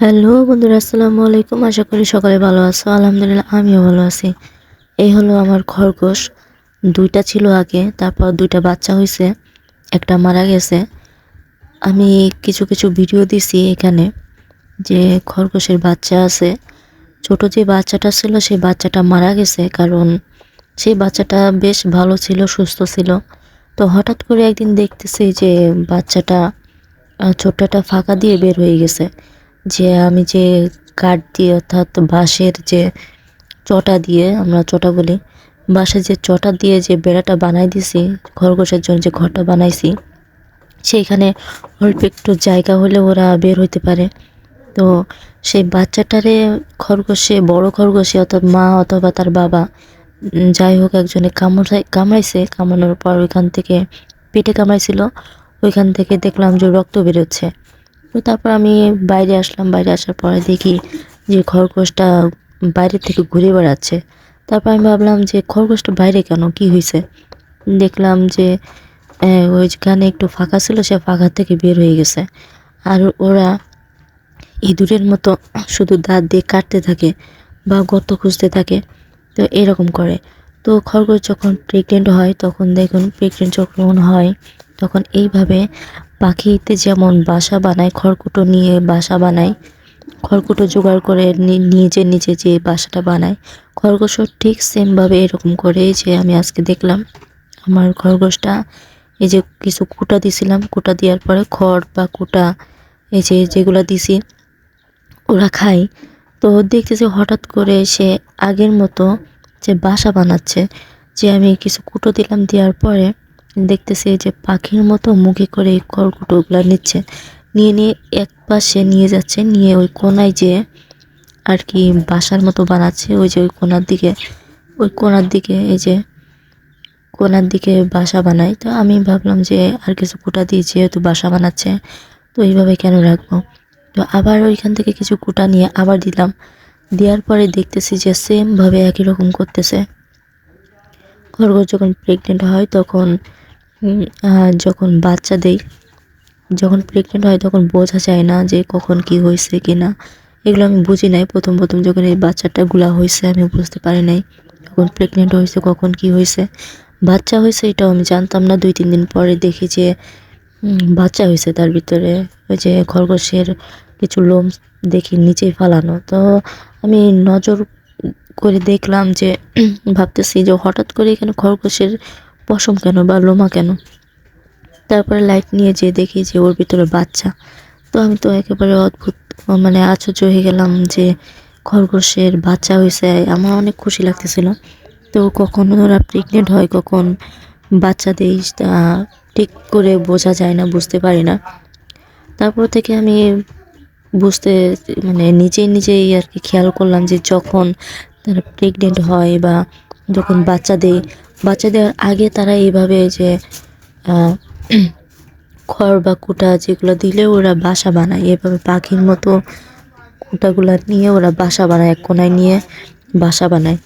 Hello বন্ধুরা আসসালামু আলাইকুম। আশা করি সকালে ভালো আছো। আলহামদুলিল্লাহ আমিও ভালো আছি। এই হলো আমার খরগোশ। দুইটা ছিল আগে তারপর দুইটা বাচ্চা হয়েছে একটা মারা গেছে। আমি কিছু কিছু ভিডিও দিছি এখানে যে খরগোশের বাচ্চা আছে। ছোট যে বাচ্চাটা ছিল সেই বাচ্চাটা মারা গেছে কারণ সেই বাচ্চাটা বেশ ভালো ছিল সুস্থ ছিল। তো হঠাৎ করে একদিন দেখতেছি যে বাচ্চাটা আহ, ছোট্টটা ফাঁকা দিয়ে বের হয়ে গেছে। যে আমি যে কাঠ দিয়ে অর্থাৎ বাঁশের যে চটা দিয়ে আমরা চটা বলি, বাঁশের যে চটা দিয়ে যে বেড়াটা বানাই দিছি, খরগোশের জন্য যে ঘরটা বানাইছি, সেইখানে অল্প একটু জায়গা হলে ওরা বের হইতে পারে। তো সেই বাচ্চাটারে খরগোশে, বড় খরগোশে অর্থাৎ মা অথবা তার বাবা যাই হোক একজনে কামড়াই, কামড়াইছে, কামড়ানোর পর ওইখান থেকে পেটে কামড়াইছিল, ওইখান থেকে দেখলাম যে রক্ত বেরোচ্ছে। তো তারপর আমি বাইরে আসলাম, বাইরে আসার পরে দেখি যে খরগোশটা বাইরে থেকে ঘুরে বেড়াচ্ছে। তারপর আমি ভাবলাম যে খরগোশটা বাইরে কেন, কি হয়েছে? দেখলাম যে ওইখানে একটু ফাঁকা ছিল, সে ফাঁকা থেকে বের হয়ে গেছে। আর ওরা ইঁদুরের মতো শুধু দাঁত দিয়ে কাটতে থাকে বা গর্ত খুঁজতে থাকে, তো এরকম করে। তো খরগোশ যখন প্রেগনেন্ট হয়, তখন দেখুন প্রেগনেন্ট যখন হয়, তখন এইভাবে পাখিতে যেমন বাসা বানায়, খড়কুটো নিয়ে বাসা বানায়, খড়কুটো জোগাড় করে নিজে নিজে যে বাসাটা বানায়, খরগোশও ঠিক সেমভাবে এরকম করে যে আমি আজকে দেখলাম। আমার খরগোশটা এই যে কিছু কুটা দিছিলাম, কুটা দেওয়ার পরে খড় বা কুটা, এই যে যেগুলো দিছি, ওরা খায়। তো দেখতেছি হঠাৎ করে সে আগের মতো যে বাসা বানাচ্ছে, যে আমি কিছু কুটো দিলাম দেওয়ার পরে দেখতেছি যে পাখির মতো মুখে করে এই খড়কুটোগুলো নিচ্ছে। নিয়ে নিয়ে এক পাশে নিয়ে যাচ্ছে, নিয়ে ওই কোনায় যে আর কি বাসার মতো বানাচ্ছে, ওই যে ওই কোনার দিকে, ওই কোনার দিকে, এই যে কোনার দিকে বাসা বানায়। তো আমি ভাবলাম যে আর কিছু কুটা দিয়ে যেহেতু বাসা বানাচ্ছে, তো এইভাবে কেন রাখব? তো আবার ওইখান থেকে কিছু কুটা নিয়ে আবার দিলাম। দেওয়ার পরে দেখতেছি যে সেমভাবে একই রকম করতেছে। খরগোশ যখন প্রেগনেন্ট হয় তখন যখন বাচ্চা দেয় যখন প্রেগনেন্ট হয় তখন বোঝা যায় না যে কখন কি হয়েছে কি না এগুলো আমি বুঝি নাই, প্রথম প্রথম যখন এই বাচ্চাটা গুলা হয়েছে আমি বুঝতে পারি নাই কখন প্রেগনেন্ট হয়েছে, কখন কি হয়েছে। বাচ্চা হয়েছে এটাও আমি জানতাম না, দুই তিন দিন পরে দেখি যে বাচ্চা হয়েছে তার ভিতরে। ওই যে খরগোশের কিছু লোম দেখি নিচেই ফালানো। তো আমি নজর করে দেখলাম যে ভাবতেছি যে হঠাৎ করে এখানে খরগোশের পশম কেন বা লোমা কেন? তারপরে লাইট নিয়ে যেয়ে দেখি যে ওর ভিতরে বাচ্চা। তো আমি তো একেবারে অদ্ভুত মানে আশ্চর্য হয়ে গেলাম যে খরগোশের বাচ্চা হয়েছে। আমার অনেক খুশি লাগতেছিল। তো কখন ওরা প্রেগনেন্ট হয়, কখন বাচ্চা দেয় ঠিক করে বোঝা যায় না, বুঝতে পারি না। তারপর থেকে আমি বুঝতে মানে নিজেই নিজেই আর কি খেয়াল করলাম যে যখন তারা প্রেগনেন্ট হয় বা যখন বাচ্চা দেয় বাচ্চা দেওয়ার আগে তারা এইভাবে যে খড় বা কুটা যেগুলো দিলে ওরা বাসা বানায়। এভাবে পাখির মতো কুটাগুলো নিয়ে ওরা বাসা বানায়, এক কোনায় নিয়ে বাসা বানায়।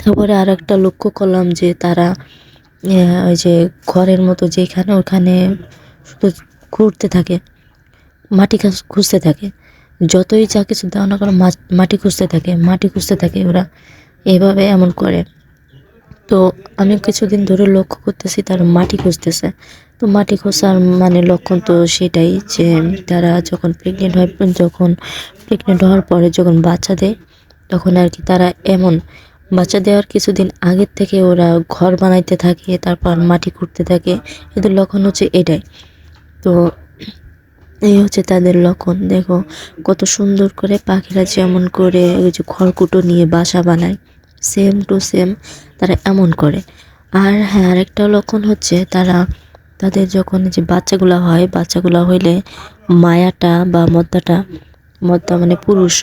তারপরে আর একটা লক্ষ্য করলাম যে তারা ওই যে ঘরের মতো যেখানে ওখানে শুধু ঘুরতে থাকে, মাটি খুঁজতে থাকে। যতই যা কিছু দেওয়া না কেন মাটি খুঁজতে থাকে, মাটি খুঁজতে থাকে ওরা। এভাবে এমন করে। তো আমি কিছুদিন ধরে লক্ষ্য করতেছি তারা মাটি খুঁজতেছে। তো মাটি খোঁজার মানে লক্ষণ তো সেটাই যে তারা যখন প্রেগনেন্ট হয়, যখন প্রেগনেন্ট হওয়ার পরে যখন বাচ্চা দেয়, তখন আর কি তারা এমন বাচ্চা দেওয়ার কিছুদিন আগের থেকে ওরা ঘর বানাইতে থাকে, তারপর মাটি খুঁড়তে থাকে। এদের লক্ষণ হচ্ছে এটাই। তো এই হচ্ছে তাদের লক্ষণ। দেখো, কত সুন্দর করে পাখিরা যেমন করে ওই যে খড়কুটো নিয়ে বাসা বানায়। সেম টু সেম তারা এমন করে। আর হ্যাঁ আরেকটা লক্ষণ হচ্ছে তারা, তাদের যখন যে বাচ্চাগুলো হয়, বাচ্চাগুলো হইলে মায়াটা বা মদ্দাটা মদ্দা মানে পুরুষ,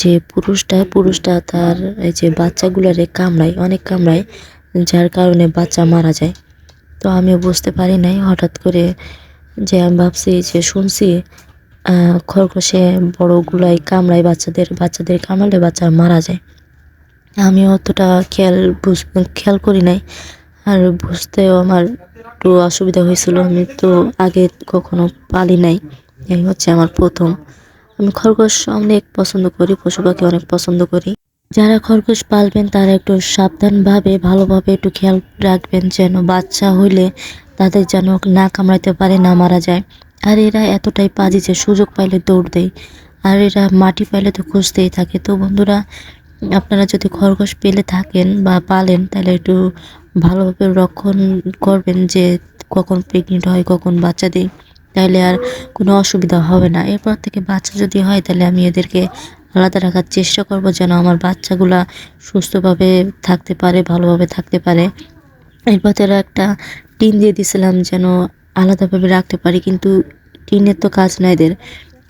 যে পুরুষটা পুরুষটা তার এই যে বাচ্চাগুলারে কামড়ায়, অনেক কামড়ায়, যার কারণে বাচ্চা মারা যায়। তো আমিও বুঝতে পারি নাই, হঠাৎ করে যে আমি ভাবছি যে শুনছি খরগোশে বড়গুলাই কামড়ায় বাচ্চাদের বাচ্চাদের কামড়ালে বাচ্চা মারা যায়। আমি অতটা খেয়াল বুঝ, খেয়াল করি নাই। আর বুঝতেও আমার একটু অসুবিধা হয়েছিল, আমি তো আগে কখনো পালি নাই। এই হচ্ছে আমার প্রথম। আমি খরগোশ অনেক পছন্দ করি পশু পাখি অনেক পছন্দ করি। যারা খরগোশ পালবেন, তারা একটু সাবধানভাবে, ভালোভাবে একটু খেয়াল রাখবেন যেন বাচ্চা হইলে তাদের যেন না কামড়াইতে পারে, না মারা যায়। আর এরা এতটাই পাজি যে সুযোগ পাইলে দৌড় দেয়। আর এরা মাটি পাইলে তো খুঁজতেই থাকে। তো বন্ধুরা আপনারা যদি খরগোশ পেলে থাকেন বা পালেন, তাহলে একটু ভালোভাবে রক্ষণ করবেন যে কখন প্রেগনেন্ট হয়, কখন বাচ্চা দেয়, তাহলে আর কোনো অসুবিধা হবে না। এরপর থেকে বাচ্চা যদি হয়, তাহলে আমি এদেরকে আলাদা রাখার চেষ্টা করব যেন আমার বাচ্চাগুলা সুস্থভাবে থাকতে পারে, ভালোভাবে থাকতে পারে। এরপর তারা একটা টিন দিয়ে দিছিলাম যেন আলাদাভাবে রাখতে পারি, কিন্তু টিনের তো কাজ না এদের।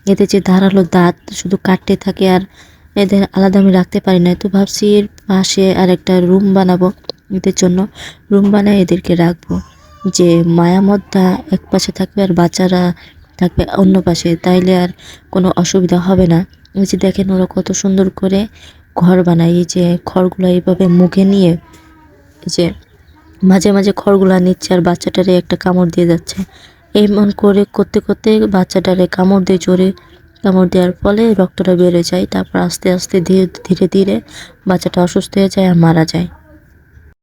এদের যে ধারালো দাঁত শুধু কাটতে থাকে আর এদের আলাদা আমি রাখতে পারি না। তো ভাবছি এর পাশে আর একটা রুম বানাবো এদের জন্য। রুম বানায় এদেরকে রাখব যে মায়ামতটা এক পাশে থাকবে আর বাচ্চারা থাকবে অন্য পাশে। তাইলে আর কোনো অসুবিধা হবে না। এই যে দেখেন ওরা কত সুন্দর করে ঘর বানায়। এই যে খড়গুলো এইভাবে মুখে নিয়ে যে মাঝে মাঝে খড়গুলা নিচ্ছে আর বাচ্চাটারে একটা কামড় দিয়ে যাচ্ছে। এমন করে করতে করতে বাচ্চাটারে কামড় দিয়ে জোরে কামড় দেওয়ার ফলে রক্তটা বেড়ে যায়, তারপর আস্তে আস্তে ধীরে ধীরে ধীরে বাচ্চাটা অসুস্থ হয়ে যায় আর মারা যায়।